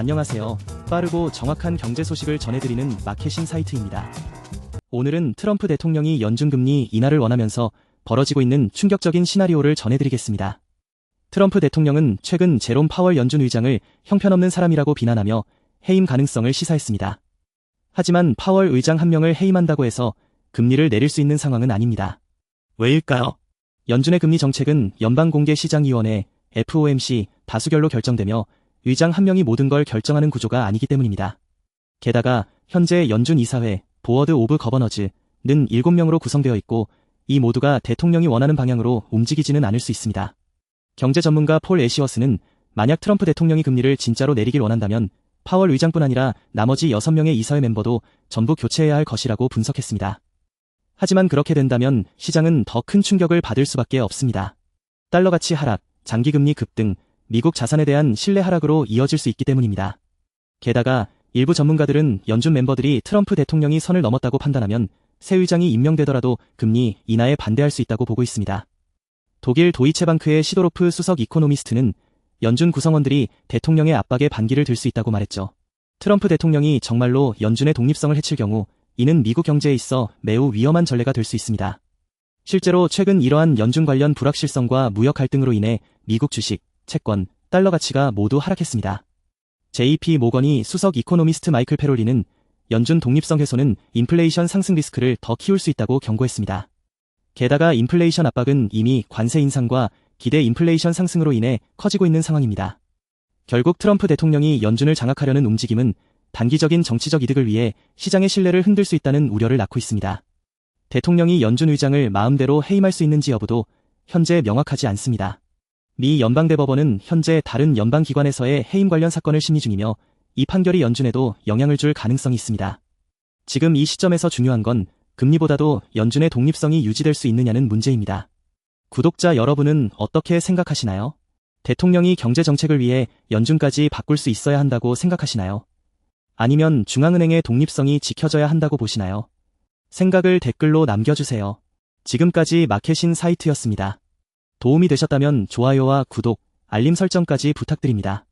안녕하세요. 빠르고 정확한 경제 소식을 전해드리는 마켓신 사이트입니다. 오늘은 트럼프 대통령이 연준금리 인하를 원하면서 벌어지고 있는 충격적인 시나리오를 전해드리겠습니다. 트럼프 대통령은 최근 제롬 파월 연준 의장을 형편없는 사람이라고 비난하며 해임 가능성을 시사했습니다. 하지만 파월 의장 한 명을 해임한다고 해서 금리를 내릴 수 있는 상황은 아닙니다. 왜일까요? 연준의 금리 정책은 연방공개시장위원회 FOMC 다수결로 결정되며 의장 한 명이 모든 걸 결정하는 구조가 아니기 때문입니다. 게다가 현재 연준 이사회 보어드 오브 거버너즈는 7명으로 구성되어 있고 이 모두가 대통령이 원하는 방향으로 움직이지는 않을 수 있습니다. 경제 전문가 폴 애시워스는 만약 트럼프 대통령이 금리를 진짜로 내리길 원한다면 파월 의장뿐 아니라 나머지 6명의 이사회 멤버도 전부 교체해야 할 것이라고 분석했습니다. 하지만 그렇게 된다면 시장은 더 큰 충격을 받을 수밖에 없습니다. 달러 가치 하락, 장기금리 급등, 미국 자산에 대한 신뢰 하락으로 이어질 수 있기 때문입니다. 게다가 일부 전문가들은 연준 멤버들이 트럼프 대통령이 선을 넘었다고 판단하면 새 의장이 임명되더라도 금리 인하에 반대할 수 있다고 보고 있습니다. 독일 도이체방크의 시도로프 수석 이코노미스트는 연준 구성원들이 대통령의 압박에 반기를 들 수 있다고 말했죠. 트럼프 대통령이 정말로 연준의 독립성을 해칠 경우 이는 미국 경제에 있어 매우 위험한 전례가 될 수 있습니다. 실제로 최근 이러한 연준 관련 불확실성과 무역 갈등으로 인해 미국 주식, 채권, 달러 가치가 모두 하락했습니다. JP 모건이 수석 이코노미스트 마이클 페롤리는 연준 독립성 훼손은 인플레이션 상승 리스크를 더 키울 수 있다고 경고했습니다. 게다가 인플레이션 압박은 이미 관세 인상과 기대 인플레이션 상승으로 인해 커지고 있는 상황입니다. 결국 트럼프 대통령이 연준을 장악하려는 움직임은 단기적인 정치적 이득을 위해 시장의 신뢰를 흔들 수 있다는 우려를 낳고 있습니다. 대통령이 연준 의장을 마음대로 해임할 수 있는지 여부도 현재 명확하지 않습니다. 미 연방대법원은 현재 다른 연방기관에서의 해임 관련 사건을 심리 중이며 이 판결이 연준에도 영향을 줄 가능성이 있습니다. 지금 이 시점에서 중요한 건 금리보다도 연준의 독립성이 유지될 수 있느냐는 문제입니다. 구독자 여러분은 어떻게 생각하시나요? 대통령이 경제 정책을 위해 연준까지 바꿀 수 있어야 한다고 생각하시나요? 아니면 중앙은행의 독립성이 지켜져야 한다고 보시나요? 생각을 댓글로 남겨주세요. 지금까지 마켓신 사이트였습니다. 도움이 되셨다면 좋아요와 구독, 알림 설정까지 부탁드립니다.